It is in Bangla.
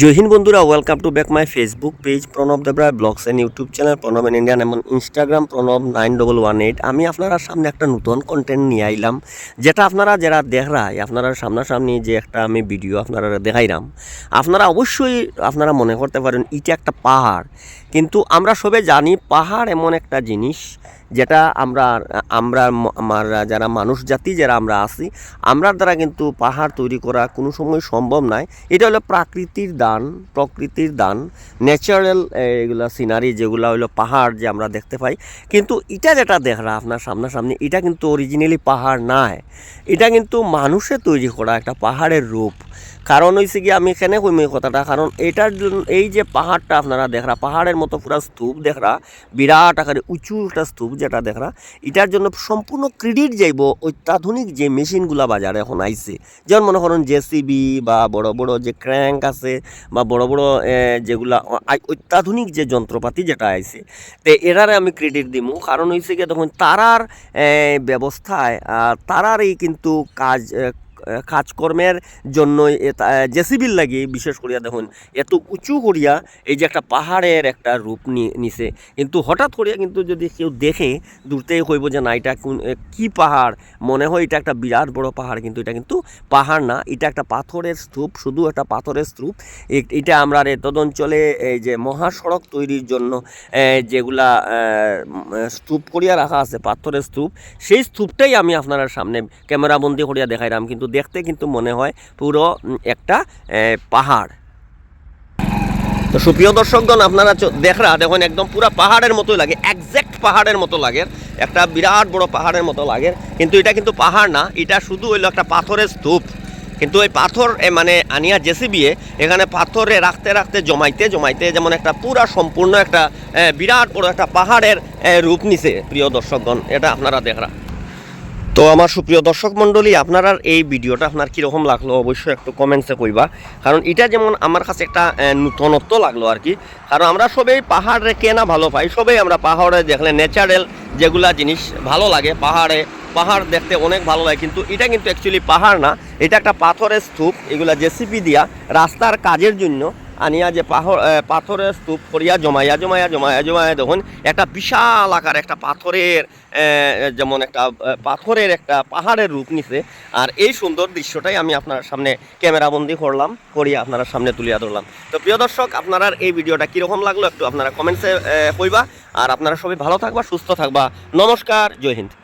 জয় হিন্দ বন্ধুরা welcome to back my Facebook page Pranab Debroy blogs and YouTube channel Pranab in Indian এবং Instagram Pranab nine double one eight আমি আপনারা সামনে একটা নতুন কন্টেন্ট নিয়ে আইলাম, যেটা আপনারা যারা দেখরাই আপনারা সামনাসামনি যে একটা আমি ভিডিও আপনারা দেখাইলাম আপনারা অবশ্যই আপনারা মনে করতে পারেন, এটা একটা পাহাড়। কিন্তু আমরা সবে জানি পাহাড় এমন একটা জিনিস, যেটা আমরা আমরা আমার যারা মানুষ জাতি, যারা আমরা আছি আমরার দ্বারা কিন্তু পাহাড় তৈরি করা কোনো সময় সম্ভব নয় এটা হলো প্রাকৃতির দান, প্রকৃতির দান ন্যাচারাল এগুলা সিনারি যেগুলো হলো পাহাড় যে আমরা দেখতে পাই। কিন্তু এটা যেটা দেখরা আপনার সামনাসামনি, এটা কিন্তু অরিজিনালি পাহাড় নয় এটা কিন্তু মানুষে তৈরি করা একটা পাহাড়ের রূপ। কারণ হয়েছে কি, আমি এখানে কইম কথাটা, কারণ এটার জন্য, এই যে পাহাড়টা আপনারা দেখরা, পাহাড়ের মতো পুরো স্তূপ দেখরা, বিরাট আকারে উঁচু একটা স্তূপ যেটা দেখরা, এটার জন্য সম্পূর্ণ ক্রেডিট যাইব অত্যাধুনিক যে মেশিনগুলা বাজারে এখন আইছে। যেমন মনে করুন জেসিবি বা বড় বড় যে ক্র্যাঙ্ক আছে বা বড় বড় যেগুলো অত্যাধুনিক যে যন্ত্রপাতি যেটা আইছে, তো এরারে আমি ক্রেডিট দিমু। কারণ হয়েছে কি তখন তারার ব্যবস্থায় তারারই কিন্তু কাজ কাজকর্মের জন্য জেসিবির লাগে বিশেষ করিয়া দেখুন, এত উঁচু করিয়া এই যে একটা পাহাড়ের একটা রূপ নিছে। কিন্তু হঠাৎ করিয়া কিন্তু যদি কেউ দেখে দূরতেই কইব যে না, এটা কোন কি পাহাড়? মনে হয় এটা একটা বিরাট বড় পাহাড়, কিন্তু এটা কিন্তু পাহাড় না, এটা একটা পাথরের স্তূপ, শুধু একটা পাথরের স্তূপ। এটা আমরা তদ অঞ্চলে এই যে মহাসড়ক তৈরির জন্য যেগুলা স্তূপ করিয়া রাখা আছে, পাথরের স্তূপ, সেই স্তূপটাই আমি আপনার সামনে ক্যামেরাবন্দি করিয়া দেখাইলাম। কিন্তু দেখতে কিন্তু মনে হয় পুরো একটা পাহাড়। তো সুপ্রিয় দর্শকগণ, আপনারা দেখরা, দেখুন, একদম পুরো পাহাড়ের মতোই লাগে একজ্যাক্ট পাহাড়ের মতো লাগে, একটা বিরাট বড় পাহাড়ের মতো লাগে, কিন্তু এটা কিন্তু পাহাড় না, এটা শুধু হইল একটা পাথরের স্তূপ। কিন্তু ওই পাথর মানে আনিয়া জেসিবিয়ে এখানে পাথরে রাখতে রাখতে, জমাইতে জমাইতে যেমন একটা পুরা সম্পূর্ণ একটা বিরাট বড় একটা পাহাড়ের রূপ নিছে, প্রিয় দর্শকগণ, এটা আপনারা দেখরা। তো আমার সুপ্রিয় দর্শক মণ্ডলী, আপনার এই ভিডিওটা আপনার কীরকম লাগল অবশ্যই একটু কমেন্টসে কইবা। কারণ এটা যেমন আমার কাছে একটা নূতনত্ব লাগল আর কি। কারণ আমরা সবাই পাহাড়ে কে না ভালো পাই, সবাই আমরা পাহাড়ে দেখলে ন্যাচারাল যেগুলা জিনিস ভালো লাগে, পাহাড়ে, পাহাড় দেখতে অনেক ভালো লাগে। কিন্তু এটা কিন্তু অ্যাকচুয়ালি পাহাড় না, এটা একটা পাথরের স্তূপ, এগুলা জেসিপি দিয়া রাস্তার কাজের জন্য আনিয়া যে পাহর পাথরের স্তূপ করিয়া জমাইয়া জমাইয়া জমাইয়া জমাইয়া দেখুন, একটা বিশাল আকার, একটা পাথরের যেমন একটা পাথরের একটা পাহাড়ের রূপ নিছে। আর এই সুন্দর দৃশ্যটাই আমি আপনার সামনে ক্যামেরাবন্দি করলাম, করিয়া আপনার সামনে তুলিয়া ধরলাম। তো প্রিয় দর্শক, আপনারা এই ভিডিওটা কীরকম লাগল একটু আপনারা কমেন্টসে কইবা। আর আপনারা সবাই ভালো থাকবা, সুস্থ থাকবা। নমস্কার, জয় হিন্দ।